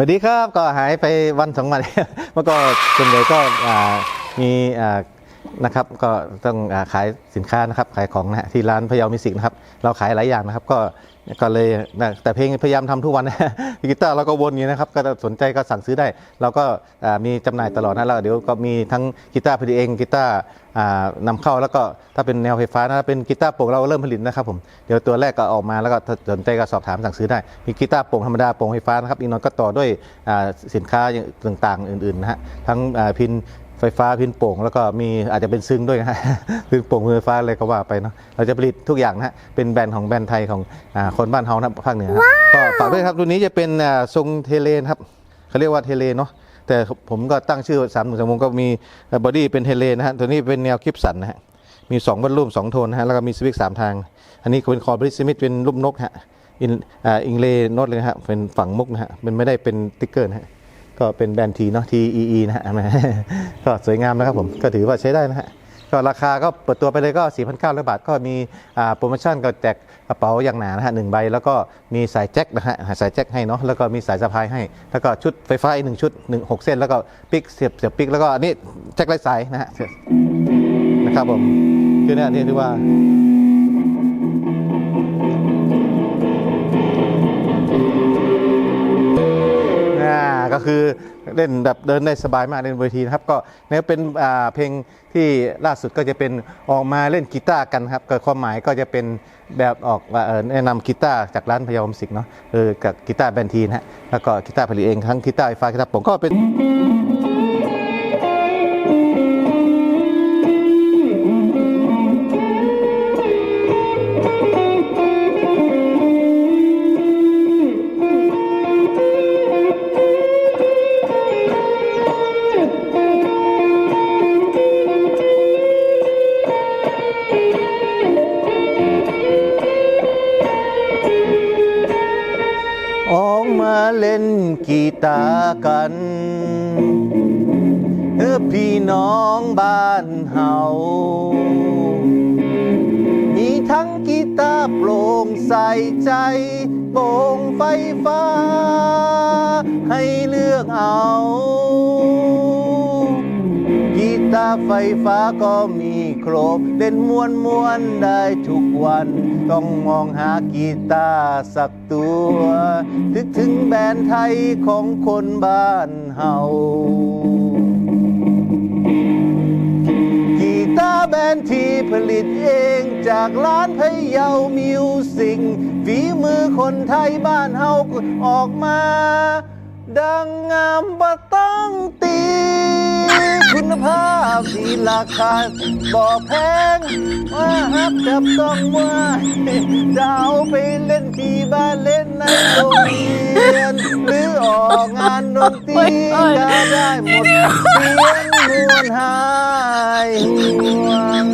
สวัสดีครับก็หายไปวันสองวัน เมื่อก็ส่วนใหญ่ก็มีอ่า นะครับก็ต้องขายสินค้านะครับขายของนะฮะที่ร้านพยามิสิกนะครับเราขายหลายอย่างนะครับ ก็ก็เลยนะแต่เพลงพยายามทำทุกวันกีตาร์เราก็วนอยู่นะครับก็สนใจก็สั่งซื้อได้ เราก็มีจำหน่ายตลอดนะแล้วเดี๋ยวก็มีทั้งกีตาร์ผลิตเองกีตาร์นำเข้าแล้วก็ถ้าเป็นแนวไฟฟ้านะเป็นกีตาร์โปร่งเราเริ่มผลิตนะครับผมเดี๋ยวตัวแรกก็ออกมาแล้วก็สนใจก็สอบถามสั่งซื้อได้มีกีตาร์โปร่งธรรมดาโปร่งไฟฟ้านะครับอีกน้อยก็ต่อด้วยสินค้าต่างๆ อื่นๆนะฮะทั้งพิน ไฟฟ้าพินโป่ง แล้วก็มีอาจจะเป็นซึ้งด้วยนะฮะพินโป่งมือไฟฟ้าอะไรก็ว่าไปเนาะเราจะผลิตทุกอย่างนะฮะเป็นแบรนด์ของแบรนด์ไทยของอาคนบ้านเฮานะภาคเหนือครับก็ฝากด้วยครับรุ่นนี้จะเป็นอ่าทรงเทเลนครับเขาเรียกว่าเทเลเนาะแต่ผมก็ตั้งชื่อสามหนึ่งสามวงก็มีบอดี้เป็นเทเลนะฮะตัวนี้เป็นแนวคลิปสันนะฮะมี2บัลลุ่ม2โทนนะฮะแล้วก็มีสวิกสามทาง อันนี้เป็นคอร์บริสมิธเป็นรูปนกฮะอินอ่าอิงเลโนดเลยนะฮะเป็นฝั่งมุกนะฮะมันไม่ได้เป็นติ๊กเกอร์นะฮะ ก็เป็นแบรนด์ทีเนาะ T E E นะฮะก็สวยงามนะครับผมก็ถือว่าใช้ได้นะฮะก็ราคาก็เปิดตัวไปเลยก็ 4,900 บาท ก็มีโปรโมชั่นก็แจกกระเป๋าอย่างหนานะฮะหนึ่งใบ แล้วก็มีสายแจ็คนะฮะสายแจ็คให้เนาะแล้วก็มีสายสะพายให้ แล้วก็ชุดไฟฟ้าอีกหนึ่งชุดหนึ่งหกเส้น แล้วก็ปิกเสียบเสียบปิกแล้วก็อันนี้แจ็คไร้สายนะฮะนะครับผมคือเนี่ยนี่ถือว่า ก็คือเล่นแบบเดินได้สบายมากเล่นเวทีนะครับ ก็เนี่ยเป็นเพลงที่ล่าสุดก็จะเป็นออกมาเล่นกีตาร์กันครับก็ความหมายก็จะเป็นแบบออกแนะนำกีตาร์จากร้านพยอมสิกเนาะเออกับกีตาร์แบนทีนะฮะแล้วก็กีตาร์ผลิตเองทั้งกีตาร์ไฟฟ้ากีตาร์โปร่งก็เป็น เล่นกีตาร์กันเออพี่น้องบ้านเฮา มีทั้งกีตาร์โปร่งใสใจโปร่งไฟฟ้า ให้เลือกเอา ตาไฟฟ้าก็มีครบ เล่นมวนมวนๆได้ทุกวัน ต้องมองหากีตาร์สักตัวนึกถึงแบรนด์ไทยของคนบ้านเฮากีตาร์แบรนด์ที่ผลิตเองจากร้านพะเยามิวสิกฝีมือคนไทยบ้านเฮาก็ออกมา ดังงามบ่ต้องตีคุณภาพที่ ราคาบ่แพงว่าฮักจับต้องว่าจะเอาไปเล่นที่บ้านเล่นในโรงเรียนหรือออกงานดนตรีก็ได้หมดเสียงมวนหายห่วง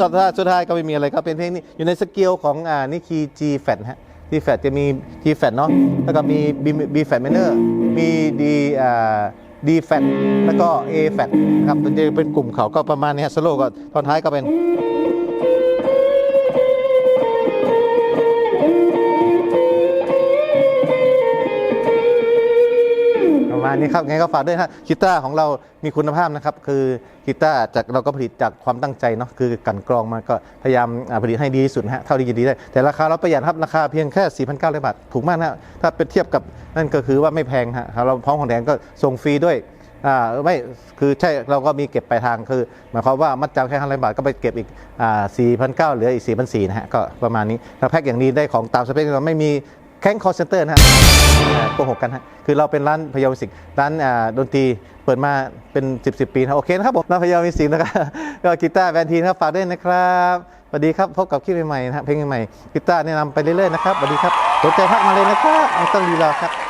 สุดท้ายสุดท้ายก็ไม่มีอะไรครับเป็นเพลงนี้อยู่ในสเกลของอ่านี่คีย์ G flat ฮะ G flat จะมี G flat เนาะแล้วก็มี B B flat minor มี D อ่า D flat แล้วก็ A flat ครับมันจะเป็นกลุ่มเขาก็ประมาณนี้สโลก็ตอนท้ายก็เป็น ประมาณนี้ครับไงก็ฝากด้วยฮะกีตาร์ของเรามีคุณภาพนะครับ คือกีตาร์จากเราก็ผลิตจากความตั้งใจเนาะคือกลันกรองมาก็พยายามผลิตให้ดีที่สุดฮะเท่าที่จะดีได้ แต่ราคาเราประหยัดครับราคาเพียงแค่ 4,900 บาทถูกมากนะฮะถ้าเป็นเทียบกับนั่นก็คือว่าไม่แพงฮะเราพร้อมของแดงก็ส่งฟรีด้วยอ่าไม่คือใช่เราก็มีเก็บปลายทางคือหมายความว่ามัดจำแค่500บาทก็ไปเก็บอีกอ่า4,900เหลืออีก4,400นะฮะก็ประมาณนี้ถ้าแพ็คอย่างดีได้ของตามสเปคเราไม่มี แข้งคอร์เซนเตอร์นะฮะโกหกกันฮะคือเราเป็นร้านพยามิสิกร้านดนตรีเปิดมาเป็น 10บสปีนะครับโอเคนะครับผมร้านพยามิสิกนะครับก็กีตาร์แบนด์ทีนะครับฝากด้วยนะครับสวัสดีครับพบกับคลิปใหม่ๆนะฮะเพลงใหม่ๆกีตาร์แนะนำไปเรื่อยๆนะครับสวัสดีครับสนใจทักมาเลยนะครับไม่ต้องรีรอครับ